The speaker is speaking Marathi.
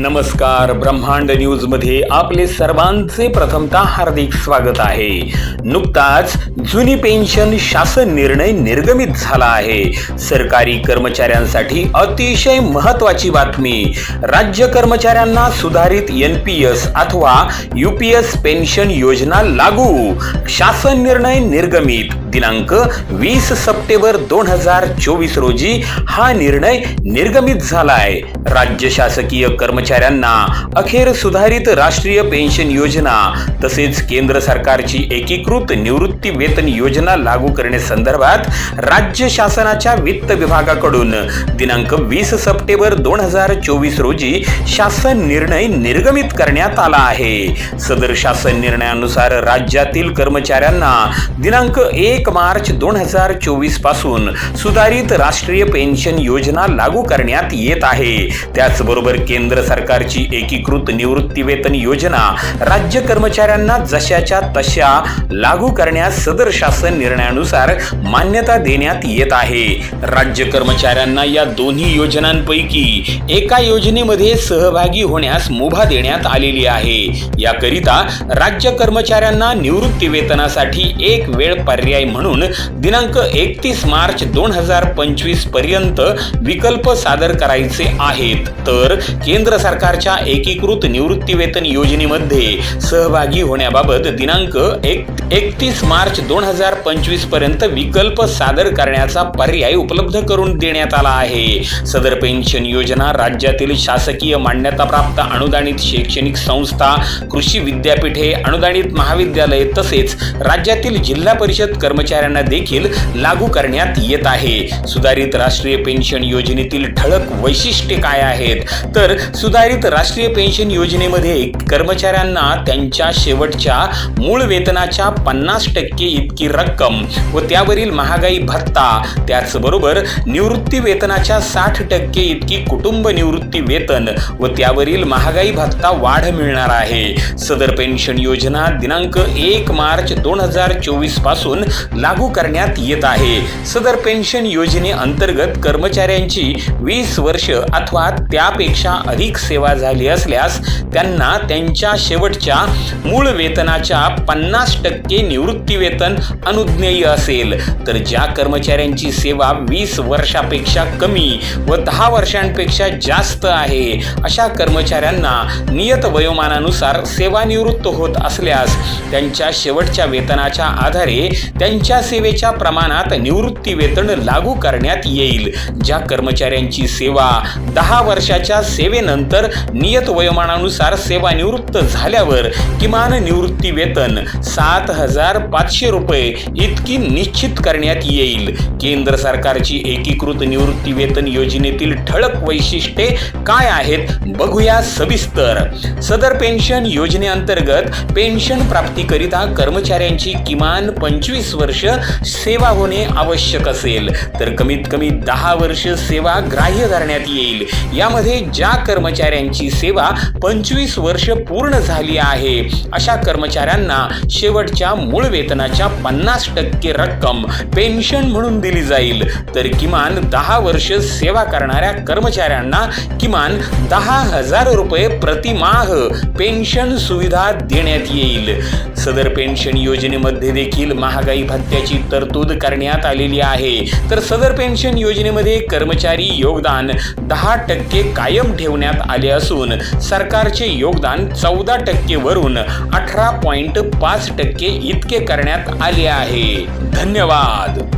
नमस्कार ब्रह्मांड न्यूजमध्ये आपले सर्वांचे प्रथमतः हार्दिक स्वागत आहे. नुकताच जुनी पेन्शन शासन निर्णय निर्गमित झाला आहे. सरकारी कर्मचाऱ्यांसाठी अतिशय महत्वाची बातमी. राज्य कर्मचाऱ्यांना सुधारित एन पी एस अथवा यू पी एस पेन्शन योजना लागू. शासन निर्णय निर्गमित. दिनांक वीस सप्टेंबर दोन हजार चोवीस रोजी हा निर्णय निर्गमित झालाय. राज्य शासकीय कर्मचारी कर्मचाऱ्यांना अखेर सुधारित राष्ट्रीय पेन्शन योजना तसेच केंद्र सरकारची एकीकृत निवृत्ती वेतन योजना लागू करण्यासंदर्भात राज्य शासनाच्या वित्त विभागाकडून दिनांक वीस सप्टेंबर दोन हजार चोवीस रोजी शासन निर्णय निर्गमित करण्यात आला आहे. सदर शासन निर्णयानुसार राज्यातील कर्मचाऱ्यांना दिनांक एक मार्च दोन हजार चोवीसपासून सुधारित राष्ट्रीय पेन्शन योजना लागू करण्यात येत आहे. त्याचबरोबर केंद्र सरकारची एकीकृत निवृत्ती वेतन योजना राज्य कर्मचाऱ्यांना जशाच्या तशा लागू करण्यास सदर शासन निर्णयानुसार मान्यता देण्यात येत आहे. राज्य कर्मचाऱ्यांना या दोन्ही योजनांपैकी एका योजनेमध्ये सहभागी होण्यास मुभा देण्यात आलेली आहे. याकरिता राज्य कर्मचाऱ्यांना निवृत्ती वेतनासाठी एक वेळ पर्याय म्हणून दिनांक एकतीस मार्च दोन हजार पंचवीसपर्यंत विकल्प सादर करायचे आहेत. तर केंद्र सरकारच्या एकीकृत निवृत्तीवेतन योजनेमध्ये सहभागी होण्याबाबत दिनांक एक एकतीस मार्च दोन हजार पंचवीसपर्यंत विकल्प सादर करण्याचा पर्याय उपलब्ध करून देण्यात आला आहे. सदर पेन्शन योजना राज्यातील शासकीय मान्यताप्राप्त अनुदानित शैक्षणिक संस्था कृषी विद्यापीठे अनुदानित महाविद्यालये तसेच राज्यातील जिल्हा परिषद कर्मचाऱ्यांना देखील लागू करण्यात येत आहे. सुधारित राष्ट्रीय पेन्शन योजनेतील ठळक वैशिष्ट्ये काय आहेत? तर सुधारित राष्ट्रीय पेन्शन योजनेमध्ये कर्मचाऱ्यांना त्यांच्या शेवटच्या मूळ वेतनाच्या पन्नास टक्के इतकी रक्कम व त्यावरील महागाई भत्ता त्याचबरोबर निवृत्ती वेतनाच्या साठ टक्के इतकी कुटुंब निवृत्ती वेतन व त्यावरील महागाई भत्ता वाढ मिळणार आहे. सदर पेन्शन योजना दिनांक एक मार्च दोन हजार चोवीसपासून लागू करण्यात येत आहे. सदर पेन्शन योजनेअंतर्गत कर्मचाऱ्यांची वीस वर्ष अथवा त्यापेक्षा अधिक सेवा झाली असल्यास त्यांना त्यांच्या शेवटच्या मूळ वेतनाच्या पन्नास टक्के निवृत्ती वेतन अनुज्ञेय असेल. तर ज्या कर्मचाऱ्यांची सेवा वीस वर्षापेक्षा कमी व दहा वर्षांपेक्षा जास्त आहे अशा कर्मचाऱ्यांना नियत वयोमानानुसार सेवानिवृत्त होत असल्यास त्यांच्या शेवटच्या वेतनाच्या आधारे त्यांच्या सेवेच्या प्रमाणात निवृत्ती वेतन लागू करण्यात येईल. ज्या कर्मचाऱ्यांची सेवा दहा वर्षाच्या सेवेनंतर नियत वयोमानानुसार सेवानिवृत्त झाल्यावर किमान निवृत्ती वेतन सात हजार पाचशे रुपये इतकी निश्चित करण्यात येईल. केंद्र सरकारची एकीकृत निवृत्ती वेतन योजनेतील ठळक वैशिष्ट्ये काय आहेत बघूया सविस्तर. सदर पेन्शन योजनेअंतर्गत पेन्शन प्राप्तीकरिता कर्मचाऱ्यांची किमान पंचवीस वर्ष सेवा होणे आवश्यक असेल. तर कमीत कमी दहा वर्ष सेवा ग्राह्य धरण्यात येईल. यामध्ये ज्या कर्मचाऱ्यांची सेवा पंचवीस वर्ष पूर्ण झाली आहे. अशा कर्मचाऱ्यांना शेवटच्या मूळ वेतनाच्या पन्नास टक्के रक्कम पेन्शन म्हणून दिली जाईल. तर किमान दहा वर्ष सेवा करणाऱ्या कर्मचाऱ्यांना किमान दहा हजार रुपये प्रतिमाह पेन्शन सुविधा देण्यात येईल. सदर पेन्शन योजनेमध्ये देखील महागाई भत्त्याची तरतूद करण्यात आलेली आहे. तर सदर पेन्शन योजनेमध्ये कर्मचारी योगदान दहा टक्के कायम ठेवण्यात आले असून सरकारचे योगदान चौदा टक्के वरून अठरा पॉइंट पाच टक्के इतके करण्यात आले आहे. धन्यवाद.